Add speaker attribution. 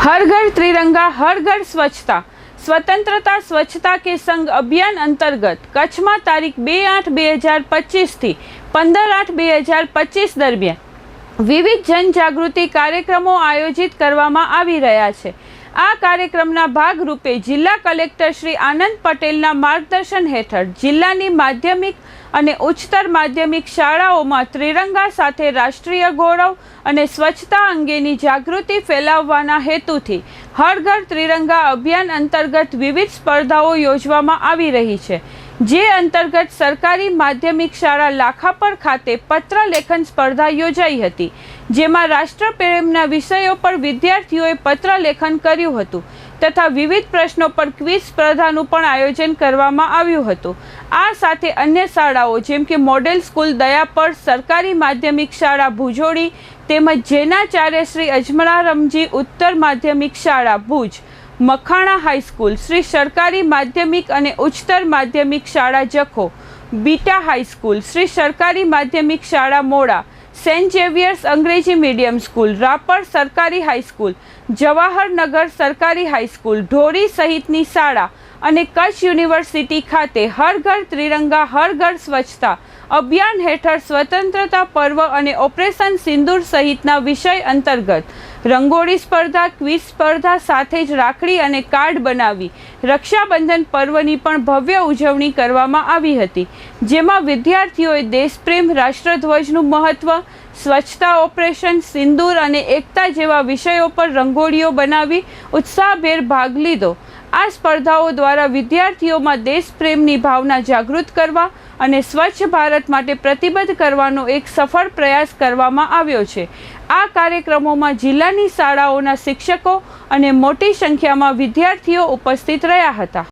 Speaker 1: હર ઘર ત્રિરંગા, હર ઘર સ્વચ્છતા. સ્વતંત્રતા, સ્વચ્છતા કે સંઘ અભિયાન અંતર્ગત કચ્છમાં તારીખ બે આઠ બે હજાર પચીસથી પંદર આઠ બે હજાર પચીસ દરમિયાન વિવિધ જનજાગૃતિ કાર્યક્રમો આયોજિત કરવામાં આવી રહ્યા છે. આ કાર્યક્રમના ભાગરૂપે જિલ્લા કલેક્ટર શ્રી આનંદ પટેલના માર્ગદર્શન હેઠળ જિલ્લાની માધ્યમિક અને ઉચ્ચતર માધ્યમિક શાળાઓમાં ત્રિરંગા સાથે રાષ્ટ્રીય ગૌરવ અને સ્વચ્છતા અંગેની જાગૃતિ ફેલાવવાના હેતુથી હર ત્રિરંગા અભિયાન અંતર્ગત વિવિધ સ્પર્ધાઓ યોજવામાં આવી રહી છે. જે અંતર્ગત સરકારી માધ્યમિક શાળા લાખાપર ખાતે પત્ર લેખન સ્પર્ધા યોજાઈ હતી, જેમાં રાષ્ટ્રપ્રેમના વિષયો પર વિદ્યાર્થીઓએ પત્ર લેખન કર્યું હતું તથા વિવિધ પ્રશ્નો પર ક્વિઝ સ્પર્ધાનું પણ આયોજન કરવામાં આવ્યું હતું. આ સાથે અન્ય શાળાઓ, જેમ કે મોડેલ સ્કૂલ દયાપર, સરકારી માધ્યમિક શાળા ભુજોડી તેમજ જેનાચાર્ય શ્રી અજમળારમજી ઉત્તર માધ્યમિક શાળા ભુજ મખાણા હાઈસ્કૂલ શ્રી સરકારી માધ્યમિક અને ઉચ્ચતર માધ્યમિક શાળા જખો, બીટા હાઈસ્કૂલ શ્રી સરકારી માધ્યમિક શાળા મોડા, સેન્ટ ઝેવિયર્સ અંગ્રેજી મીડિયમ સ્કૂલ, રાપર સરકારી હાઈસ્કૂલ જવાહરનગર સરકારી હાઈસ્કૂલ ઢોરી સહિતની શાળા અને કચ્છ યુનિવર્સિટી ખાતે હર ઘર ત્રિરંગા, હર ઘર સ્વચ્છતા અભિયાન હેઠળ સ્વતંત્રતા પર્વ અને ઓપરેશન સિંદૂર સહિતના વિષય અંતર્ગત રંગોળી સ્પર્ધા, ક્વિઝ સ્પર્ધા સાથે જ રાખડી અને કાર્ડ બનાવી રક્ષાબંધન પર્વની પણ ભવ્ય ઉજવણી કરવામાં આવી હતી, જેમાં વિદ્યાર્થીઓએ દેશપ્રેમ, રાષ્ટ્રધ્વજનું મહત્વ, સ્વચ્છતા ઓપરેશન, સિંદૂર અને એકતા જેવા વિષયો પર રંગોળીઓ બનાવી ઉત્સાહભેર ભાગ લીધો. આ સ્પર્ધાઓ દ્વારા વિદ્યાર્થીઓમાં દેશપ્રેમની ભાવના જાગૃત કરવા અને સ્વચ્છ ભારત માટે પ્રતિબદ્ધ કરવાનો એક સફળ પ્રયાસ કરવામાં આવ્યો છે. આ કાર્યક્રમોમાં જિલ્લાની શાળાઓના શિક્ષકો અને મોટી સંખ્યામાં વિદ્યાર્થીઓ ઉપસ્થિત રહ્યા હતા.